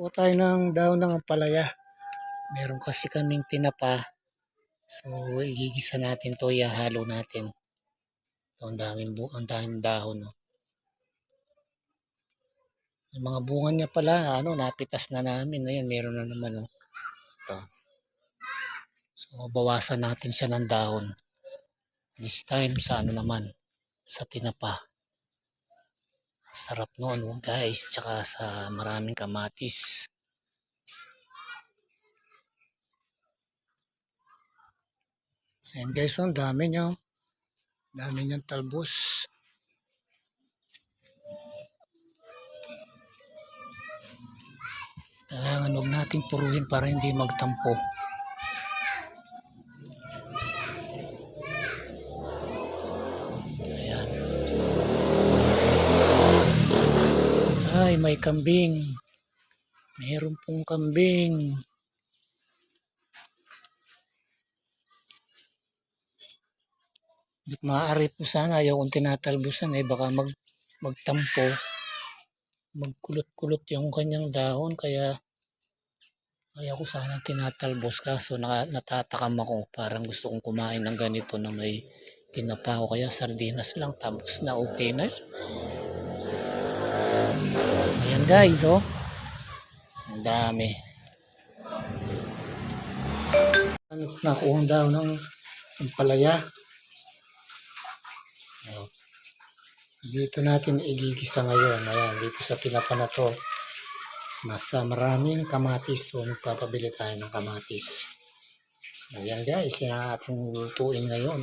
po tayo ng daon ng ampalaya. Meron kasi kaming tinapa. So, igigisa natin to, ihahalo natin. So, ang daming, bu ang daming dahon. No? Yung mga bunga niya pala, ano, napitas na namin. Ayan, meron na naman. Oh. Ito. So, bawasan natin siya ng dahon. This time, sa ano naman, sa tinapa. Sarap noon, oh, guys. Tsaka sa maraming kamatis. Yan guys, oh, ang dami niya. oh. Dami niyang talbos. Kailangan huwag natin puruhin para hindi magtampo. May kambing. Meron pong kambing. Ba't maaari po sana? Ayaw kong tinatalbusan eh. Baka mag, magtampo. Magkulot-kulot yung kanyang dahon. Kaya ayaw ko sana tinatalbos. Kaso naka, natatakam ako. Parang gusto kong kumain ng ganito na may tinapa kaya sardinas lang. Tapos na okay na yun so yan guys oh ang dami ano nakuha daw ng palaya. Dito natin igigisa ngayon. Ayan, dito sa tinapa na to. Nasa maraming kamatis. So, magpapabili tayo ng kamatis. Ayan guys, yan ang ating lutuin ngayon.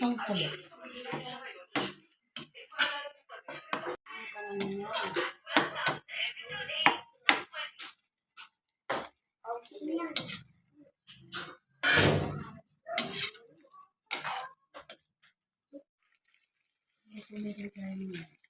Grabe. Isang kulo.